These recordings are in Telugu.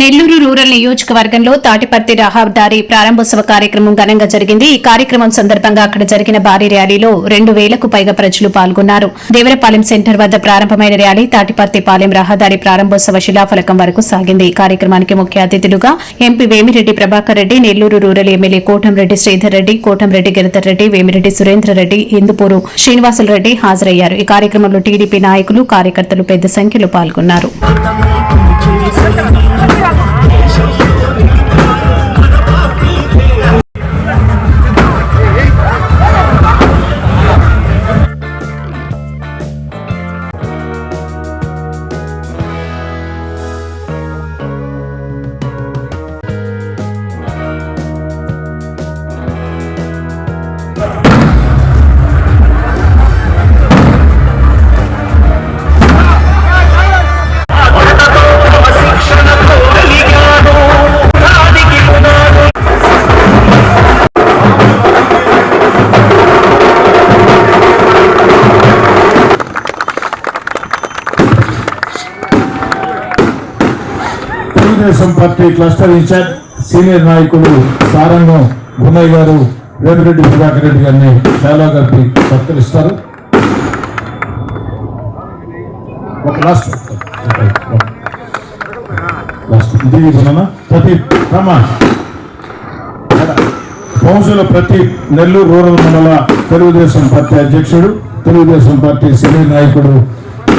నెల్లూరు రూరల్ నియోజకవర్గంలో తాటిపర్తి రహదారి ప్రారంభోత్సవ కార్యక్రమం ఘనంగా జరిగింది. ఈ కార్యక్రమం సందర్భంగా అక్కడ జరిగిన భారీ ర్యాలీలో రెండు వేలకు పైగా ప్రజలు పాల్గొన్నారు. దేవరపాలెం సెంటర్ వద్ద ప్రారంభమైన ర్యాలీ తాటిపర్తి పాలెం రహదారి ప్రారంభోత్సవ శిలాఫలకం వరకు సాగింది. ఈ కార్యక్రమానికి ముఖ్య అతిథులుగా MP Vemireddy Prabhakar Reddy Nellore rural MLA Kotamreddy Sridhar Reddy Kotamreddy Giridhar Reddy Vemireddy Surendra Reddy Indupuru Srinivasulu Reddy హాజరయ్యారు. ఈ కార్యక్రమంలో టీడీపీ నాయకులు కార్యకర్తలు పెద్ద సంఖ్యలో పాల్గొన్నారు. 我想喝这 Telugu Desam party cluster incharge senior నాయకులు సారంగం గున్నయ్య గారు వేమిరెడ్డి సుధాకర్ రెడ్డి గారిని షాలో గారికి సత్కరిస్తారు. ఒక లాస్ట్ లాస్ట్ ఇది కౌన్సిల్ ప్రతి నెల్లూరు రూరల్ మండల తెలుగుదేశం పార్టీ అధ్యక్షుడు తెలుగుదేశం పార్టీ సీనియర్ నాయకుడు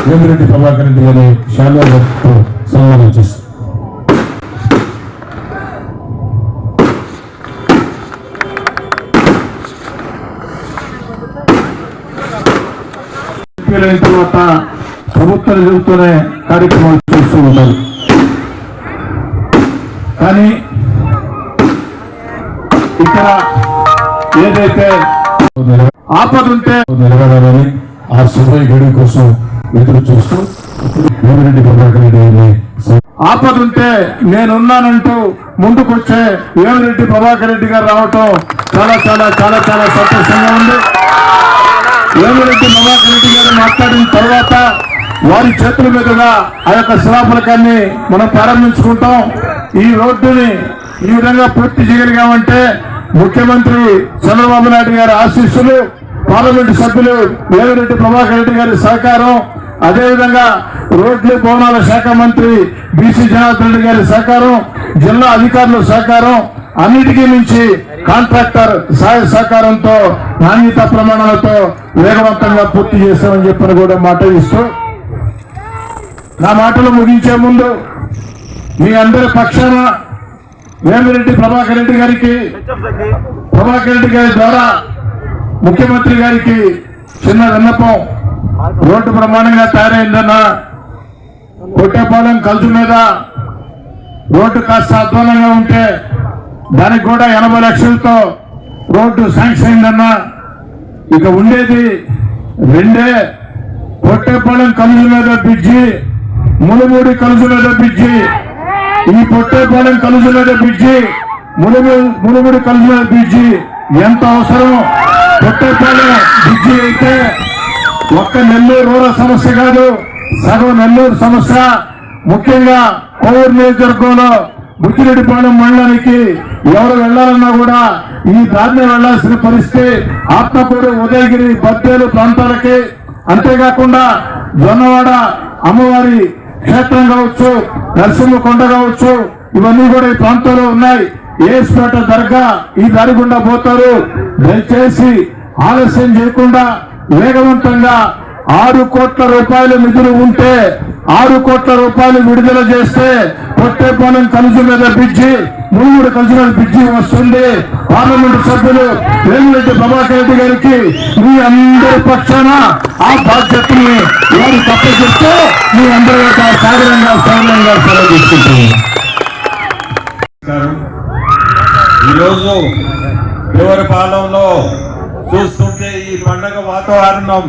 వేమిరెడ్డి ప్రభాకర్ రెడ్డి గారి షాలో గారితో జరుగుతూనే కార్యక్రమాలు చేస్తూ ఉంటారు కానీ ఇక్కడ ఏదైతే ఆపద ఉంటే నిలబడాలని ఆ సుబ్బయ్య గడి కోసం ఎదురు చూస్తూ వేమిరెడ్డి ప్రభాకర్ రెడ్డి గారిని ఆపద ఉంటే నేనున్నానంటూ ముందుకొచ్చే వేమిరెడ్డి ప్రభాకర్ రెడ్డి గారు రావటం చాలా చాలా చాలా చాలా సంతోషంగా ఉంది. వేమిరెడ్డి ప్రభాకర్ రెడ్డి గారు మాట్లాడిన తర్వాత వారి చేతుల మీదుగా ఆ యొక్క శిలాఫలకాన్ని మనం ప్రారంభించుకుంటాం. ఈ రోడ్డుని ఈ విధంగా పూర్తి చేయగలిగామంటే ముఖ్యమంత్రి చంద్రబాబు నాయుడు గారి ఆశీస్సులు పార్లమెంటు సభ్యులు వేమిరెడ్డి ప్రభాకర్ రెడ్డి గారి సహకారం అదేవిధంగా రోడ్లు భవనాల శాఖ మంత్రి బీసీ జనార్దన్ రెడ్డి గారి సహకారం జిల్లా అధికారుల సహకారం అన్నిటికీ మించి కాంట్రాక్టర్ సహాయ సహకారంతో నాణ్యత ప్రమాణాలతో వేగవంతంగా పూర్తి చేస్తామని చెప్పిన కూడా మాట ఇస్తూ నా మాటలు ముగించే ముందు మీ అందరి పక్షాన వేమిరెడ్డి ప్రభాకర్ రెడ్డి గారికి ప్రభాకర్ రెడ్డి గారి ద్వారా ముఖ్యమంత్రి గారికి చిన్న విన్నపం. రోడ్డు ప్రమాణంగా తయారైందన్నా కొట్టేపాలెం కలుసు మీద రోడ్డు కాస్త అధ్వానంగా ఉంటే దానికి కూడా ఎనభై లక్షలతో రోడ్డు శాంక్షన్ అయిందన్నా. ఇక ఉండేది రెండే కొట్టేపాలెం కలుసు మీద బ్రిడ్జి మునుమూడి కలుజు మీద బ్రిడ్జి. ఈ పొట్టేపాలెం కలుజు బ్రిడ్జి. మునుము మునుముడి కలుజు బ్రిడ్జి. ఎంత అవసరం పొట్టేపాలెం బ్రిడ్జి అయితే ఒక్క నెల్లూరు రూరల్ సమస్య కాదు సగం నెల్లూరు సమస్య. ముఖ్యంగా కోవూరు నియోజకవర్గంలో బుచ్చిరెడ్డిపాలెం మండలానికి ఎవరు వెళ్ళాలన్నా కూడా ఈ దారిని వెళ్ళాల్సిన పరిస్థితి. ఆత్మకూరు ఉదయగిరి బద్దేలు ప్రాంతాలకి. అంతేకాకుండా జొన్నవాడ అమ్మవారి క్షేత్రం కావచ్చు నరసింహకొండ కావచ్చు ఇవన్నీ కూడా ఈ ప్రాంతంలో ఉన్నాయి. ఏసుపేట దర్గా ఈ దారి గుండా పోతారు. దయచేసి ఆలస్యం చేయకుండా వేగవంతంగా ఆరు కోట్ల రూపాయలు నిధులు ఉంటే ఆరు కోట్ల రూపాయలు విడుదల చేస్తే పొట్టేపాలెం కలుజు మీద బ్రిడ్జి మూడు కలిసి మీద బ్రిడ్జి వస్తుంది. పార్లమెంటు సభ్యులు వేమిరెడ్డి ప్రభాకర్ రెడ్డి గారికి మీ అందరి పక్షాన ఆ బాధ్యతని వారు తప్పచెప్తూ మీ అందరి యొక్క సాగరంగా సాగరంగా సెలవు తీసుకుంటున్నాను ఈరోజు దేవరపాలెంలో చూస్తుంటే ఈ పండగ వాతావరణం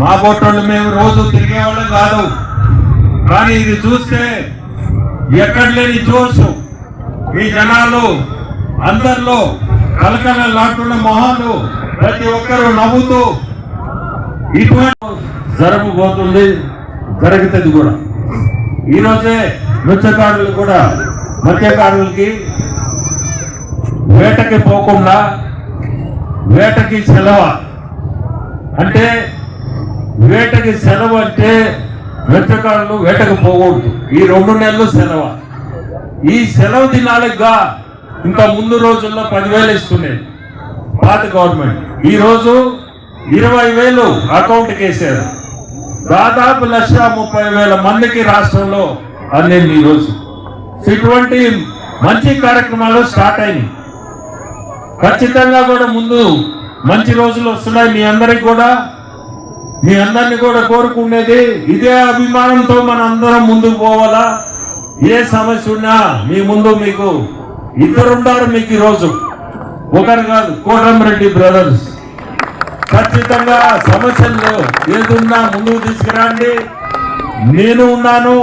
మా బొట్టోళ్ళు మేము రోజు తిరిగేవాళ్ళం కాదు. కానీ ఇది చూస్తే ఎక్కడ లేని జోషు ఈ జనాలు అందరిలో కలకల లాంటున్న మొహాలు ప్రతి ఒక్కరూ నవ్వుతూ ఇటువంటి జరగబోతుంది జరుగుతుంది కూడా. ఈరోజే మత్స్యకారులు కూడా మత్స్యకారులకి వేటకి పోకుండా వేటకి సెలవ. అంటే వేటకి సెలవు అంటే మత్స్యకారులు వేటకు పోకూడదు. ఈ రెండు నెలలు సెలవు. ఈ సెలవు దినాలుగా ఇంకా ముందు రోజుల్లో పదివేలు ఇస్తున్నాయి పాత గవర్నమెంట్. ఈ రోజు ఇరవై వేలు అకౌంట్కి వేసారు దాదాపు లక్ష ముప్పై వేల మందికి రాష్ట్రంలో అందింది ఈ రోజు. ఇటువంటి మంచి కార్యక్రమాలు స్టార్ట్ అయినాయి. ఖచ్చితంగా కూడా ముందు మంచి రోజులు వస్తున్నాయి. మీ అందరికి కూడా మీ అందరిని కూడా కోరుకునేది ఇదే అభిమానంతో మన అందరం ముందుకు పోవాలా? ఏ సమస్య ఉన్నా మీ ముందు మీకు ఇద్దరు మీకు ఈరోజు ఒకరు కాదు కోటంరెడ్డి బ్రదర్స్. ఖచ్చితంగా సమస్యలు ఏదున్నా ముందుకు తీసుకురండి. నేను ఉన్నాను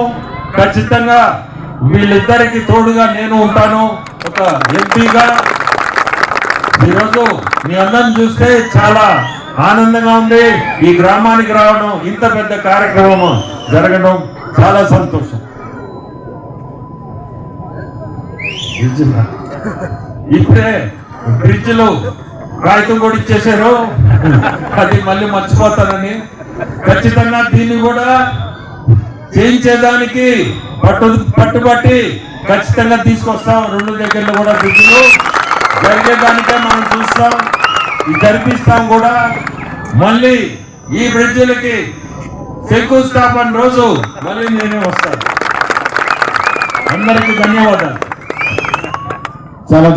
ఖచ్చితంగా వీళ్ళిద్దరికి తోడుగా నేను ఉంటాను. ఒక ఎంపీగా. ఈరోజు మీ అందరిని చూస్తే చాలా ఆనందంగా ఉంది. ఈ గ్రామానికి రావడం ఇంత పెద్ద కార్యక్రమం జరగడం చాలా సంతోషం. ఇప్పుడే బ్రిడ్జ్లు కాగితం కూడా ఇచ్చేసారు అది మళ్ళీ మర్చిపోతానని. ఖచ్చితంగా దీన్ని కూడా చేయించేదానికి పట్టు పట్టుబట్టి ఖచ్చితంగా తీసుకొస్తాం. రెండు దగ్గరలో కూడా బ్రిడ్జ్లు. జరిగేదానికే మనం చూస్తాం. జరిపిస్తాం కూడా. మళ్ళీ ఈ బ్రిడ్జిలకి శంకుస్థాపన రోజు మళ్ళీ నేనే వస్తాను. అందరికీ ధన్యవాదాలు. చాలా